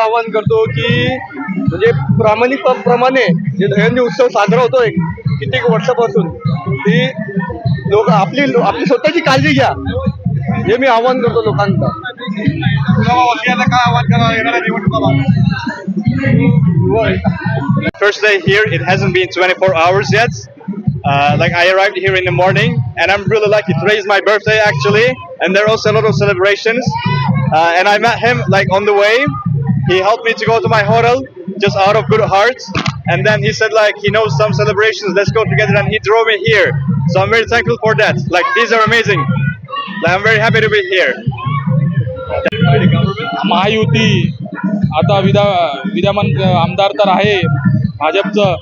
आवाहन करतो की म्हणजे प्रामाणिक प्रमाणे जे दहंदी उत्सव साजरा होतोय कित्येक वर्षापासून ती लोक आपली आपली स्वतःची काळजी घ्या. हे मी आवाहन करतो लोकांचा First day here, it hasn't been 24 hours yet. Uh, like I arrived here in the morning, and I'm really lucky. Today is my birthday actually, and there are also a lot of celebrations. Uh, and I met him like on the way. He helped me to go to my hotel just out of good heart. And then he said like he knows some celebrations. Let's go together, and he drove me here. So I'm very thankful for that. Like these are amazing. Like, I'm very happy to be here. Mahayuti. आता विदा विद्यमान आमदार तर आहे भाजपचं.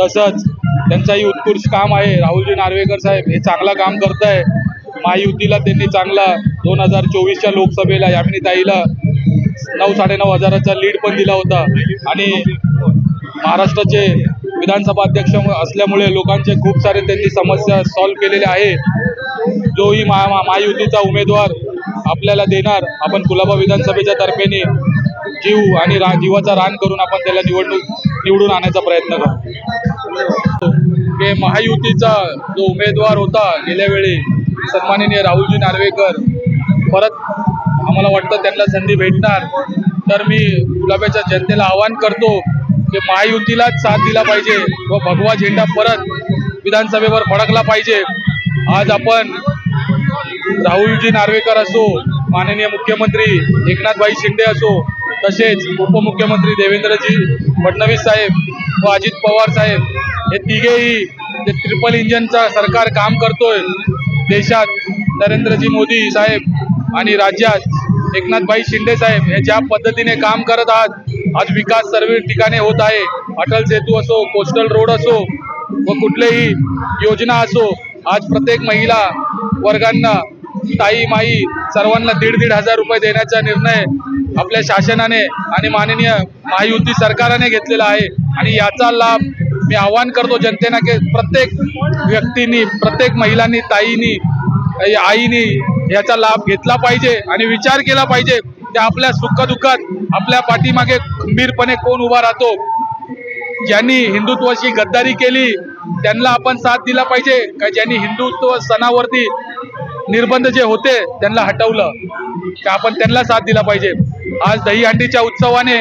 तसंच त्यांचाही उत्कृष्ट काम आहे. राहुलजी नार्वेकर साहेब हे चांगलं काम करत आहे महायुतीला त्यांनी चांगला दोन हजार चोवीसच्या लोकसभेला यामिनी ताईला नऊ साडेनऊ हजाराचा लीड पण दिला होता. आणि महाराष्ट्राचे विधानसभा अध्यक्ष असल्यामुळे लोकांचे खूप सारे त्यांनी समस्या सॉल्व्ह केलेल्या आहे. जोही महायुतीचा उमेदवार आपल्याला देणार आपण कुलाबा विधानसभेच्या तर्फेने जीव आणि रा जीवाचा रान करून आपण त्याला निवडणूक निवडून आणायचा प्रयत्न करू हे महायुतीचा जो उमेदवार होता गेल्या वेळी सन्माननीय राहुलजी नार्वेकर परत आम्हाला वाटतं त्यांना संधी भेटणार. तर मी गुलाबाच्या जनतेला आवाहन करतो की महायुतीलाच साथ दिला पाहिजे व भगवा झेंडा परत विधानसभेवर फडकला पाहिजे. आज आपण राहुलजी नार्वेकर असो माननीय मुख्यमंत्री एकनाथभाई शिंदे असो तसेच उपमुख्यमंत्री देवेंद्रजी फडणवीस साहेब व अजित पवार साहेब हे तिघेही जे ट्रिपल इंजनचा सरकार काम करतोय देशात नरेंद्रजी मोदी साहेब आणि राज्यात एकनाथभाई शिंदे साहेब हे ज्या पद्धतीने काम करत आहात आज विकास सर्व ठिकाणी होत आहे. अटल सेतू असो कोस्टल रोड असो व कुठलेही योजना असो आज प्रत्येक महिला वर्गांना ताई माई सर्वांना दीड दीड हजार रुपये देण्याचा निर्णय आपल्या शासनाने आणि माननीय महायुती सरकारने घेतलेला आहे. आणि याचा लाभ मी आवाहन करतो जनतेना की प्रत्येक व्यक्तींनी प्रत्येक महिलांनी ताईनी आईनी याचा लाभ घेतला पाहिजे आणि विचार केला पाहिजे की आपल्या सुखदुःखात आपल्या पाठीमागे खंबीरपणे कोण उभा राहतो. ज्यांनी हिंदुत्वाशी गद्दारी केली त्यांना आपण साथ दिला पाहिजे. का ज्यांनी हिंदुत्व सणावरती निर्बंध जे होते त्यांना हटवलं. की आपण त्यांना साथ दिला पाहिजे. आज दहीहंडीच्या उत्सवाने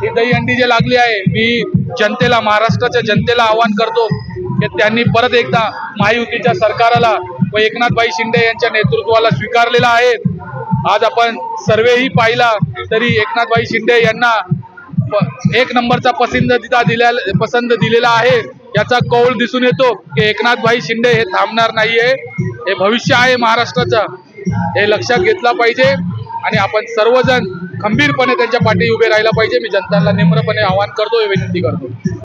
ही दहीहंडी जे लागली आहे मी जनतेला महाराष्ट्राच्या जनतेला आवाहन करतो की त्यांनी परत एकदा महायुतीच्या सरकाराला व एकनाथभाई शिंदे यांच्या नेतृत्वाला स्वीकारलेला आहे. आज आपण सर्वेही पाहिला तरी एकनाथभाई शिंदे यांना एक नंबरचा पसंदीदा दिल्या पसंत दिलेला आहे. याचा कौल दिसून येतो की एकनाथभाई शिंदे हे थांबणार नाहीये. हे भविष्य आहे महाराष्ट्राचं. हे लक्षात घेतला पाहिजे आणि आपण सर्वजण खंबीरपणे त्यांच्या पाठी उभे राहायला पाहिजे. मी जनताला निम्रपणे आवाहन करतो विनंती करतो.